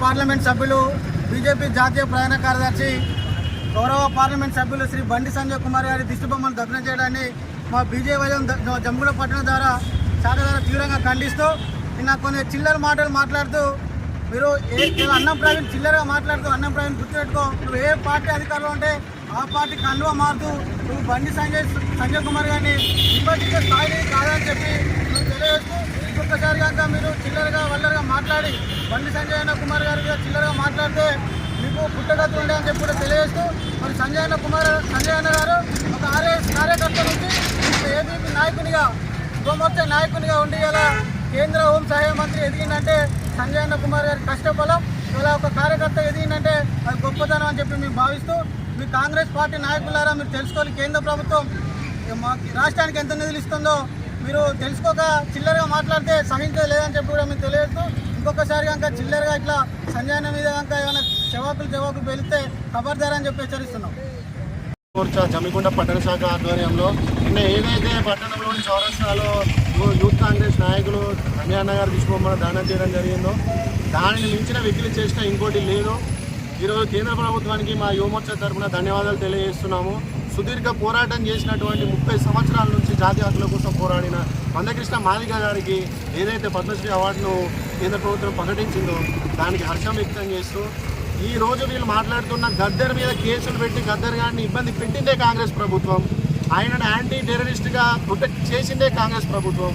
Parliament సభ్యులు BJP జాతీయ ప్రధాన కార్యదర్శి గౌరవ పార్లమెంట్ సభ్యులు శ్రీ బండి సంజయ్ కుమార్ గారి దిష్టిబొమ్మను దగ్నం చేయడాన్ని మా బీజేపీ జమ్ముల పట్టణం ద్వారా శాఖ ద్వారా తీవ్రంగా ఖండిస్తూ నిన్న కొన్ని చిల్లర మాటలు మాట్లాడుతూ మీరు ఏ అన్నం ప్రవీణ్ చిల్లరగా మాట్లాడుతూ అన్నం ప్రవీణ్ గుర్తుపెట్టుకో నువ్వు ఏ పార్టీ అధికారంలో ఉంటే ఆ పార్టీ కండువ మారుతూ నువ్వు బండి సంజయ్ సంజయ్ కుమార్ గారిని విమర్శించే స్థాయి కాదని చెప్పి నువ్వు తెలియజేస్తూ చిల్లరగా మాట్లాడి బండి సంజయ్ కుమార్ గారి మీద చిల్లరగా మాట్లాడితే మీకు పుట్టగతులు ఉండే అని చెప్పి కూడా తెలియజేస్తూ మరి సంజయ్ కుమార్ సంజయ్ గారు ఒక ఆర్ఎస్ కార్యకర్త నుంచి ఏబీపీ నాయకునిగా యువమోర్చా నాయకునిగా ఉండి ఇలా కేంద్ర హోం మంత్రి ఎదిగిందంటే సంజయ్ కుమార్ గారి కష్టఫలం. ఇలా ఒక కార్యకర్త ఎదిగిందంటే అది గొప్పతనం అని చెప్పి మేము భావిస్తూ మీ కాంగ్రెస్ పార్టీ నాయకులారా మీరు తెలుసుకోవాలి కేంద్ర ప్రభుత్వం మా రాష్ట్రానికి ఎంత నిధులు ఇస్తుందో మీరు తెలుసుకోక చిల్లరగా మాట్లాడితే సహించలేదు లేదని చెప్పి కూడా మీకు తెలియదు ఇంకొకసారి కనుక చిల్లరగా ఇట్లా సంజయన మీద కనుక ఏమైనా జవాకులు జవాకులు వెళితే ఖబర్దార్ అని చెప్పి హెచ్చరిస్తున్నాం. మోర్చా జమ్మికుంట పట్టణ శాఖ ఆధ్వర్యంలో నిన్న ఏదైతే పట్టణంలోని చౌరస్తాలో యూత్ కాంగ్రెస్ నాయకులు రమ్యాన్న గారు తీసుకోమని దానం చేయడం జరిగిందో దానిని మించిన వ్యక్తులు చేసిన ఇంకోటి లేదు. ఈరోజు కేంద్ర ప్రభుత్వానికి మా యువమోర్చా తరఫున ధన్యవాదాలు తెలియజేస్తున్నాము. సుదీర్ఘ పోరాటం చేసినటువంటి ముప్పై సంవత్సరాల నుంచి జాతీయ హక్కుల కోసం పోరాడిన మందకృష్ణ మాదిగ గారికి ఏదైతే పద్మశ్రీ అవార్డును కేంద్ర ప్రభుత్వం ప్రకటించిందో దానికి హర్షం వ్యక్తం చేస్తూ ఈ రోజు వీళ్ళు మాట్లాడుతున్న గద్దర్ మీద కేసులు పెట్టి గద్దర్ గారిని ఇబ్బంది పెట్టిందే కాంగ్రెస్ ప్రభుత్వం. ఆయనను యాంటీ టెర్రరిస్ట్గా ప్రొటెక్ట్ చేసిందే కాంగ్రెస్ ప్రభుత్వం.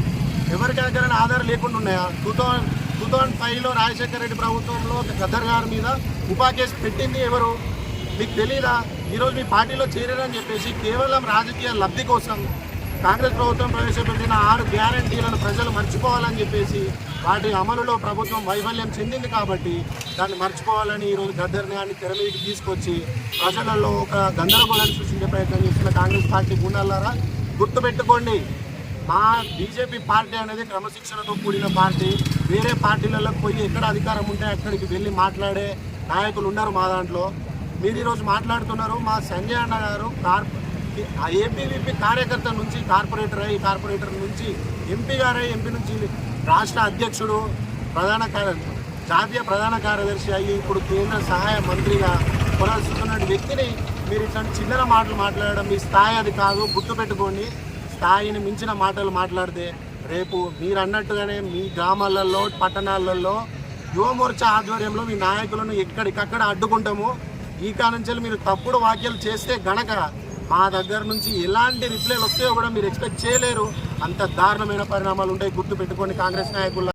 ఎవరికి దగ్గర ఆధారం లేకుండా ఉన్నాయా? టూ థౌజండ్ టూ థౌజండ్ ఫైవ్లో రాజశేఖర రెడ్డి ప్రభుత్వంలో గద్దర్ గారి మీద ఉపా కేసు పెట్టింది ఎవరు? మీకు తెలియదా ఈరోజు మీ పార్టీలో చేరారని చెప్పేసి కేవలం రాజకీయ లబ్ధి కోసం కాంగ్రెస్ ప్రభుత్వం ప్రవేశపెట్టిన ఆరు గ్యారంటీలను ప్రజలు మర్చిపోవాలని చెప్పేసి వాటి అమలులో ప్రభుత్వం వైఫల్యం చెందింది కాబట్టి దాన్ని మర్చిపోవాలని ఈరోజు గద్దర్ని అని తెర మీదకి తీసుకొచ్చి ప్రజలలో ఒక గందరగోళాన్ని సృష్టించే ప్రయత్నం చేస్తున్న కాంగ్రెస్ పార్టీ గుండాలారా గుర్తుపెట్టుకోండి మా బీజేపీ పార్టీ అనేది క్రమశిక్షణతో కూడిన పార్టీ. వేరే పార్టీలలో పోయి ఎక్కడ అధికారం ఉంటే అక్కడికి వెళ్ళి మాట్లాడే నాయకులు ఉన్నారు మా దాంట్లో. మీరు ఈరోజు మాట్లాడుతున్నారు మా సంజయ్ అన్న గారు కార్ ఏపీవీపీ కార్యకర్త నుంచి కార్పొరేటర్ అయ్యి కార్పొరేటర్ నుంచి ఎంపీ గారై ఎంపీ నుంచి రాష్ట్ర అధ్యక్షుడు ప్రధాన కార్య జాతీయ ప్రధాన కార్యదర్శి అయ్యి ఇప్పుడు కేంద్ర సహాయ మంత్రిగా కొనసాగుతున్న వ్యక్తిని మీరు ఇట్లాంటి చిల్లర మాటలు మాట్లాడడం మీ స్థాయి అది కాదు గుర్తుపెట్టుకోండి స్థాయిని మించిన మాటలు మాట్లాడితే రేపు మీరు అన్నట్టుగానే మీ గ్రామాలలో పట్టణాలలో యువమోర్చా ఆధ్వర్యంలో మీ నాయకులను ఎక్కడికక్కడ అడ్డుకుంటాము. ఈ కానుంచి మీరు తప్పుడు వ్యాఖ్యలు చేస్తే గనక మా దగ్గర నుంచి ఎలాంటి రిప్లైలు వస్తాయో కూడా మీరు ఎక్స్పెక్ట్ చేయలేరు. అంత దారుణమైన పరిణామాలు ఉంటాయి గుర్తు పెట్టుకోండి కాంగ్రెస్ నాయకుల.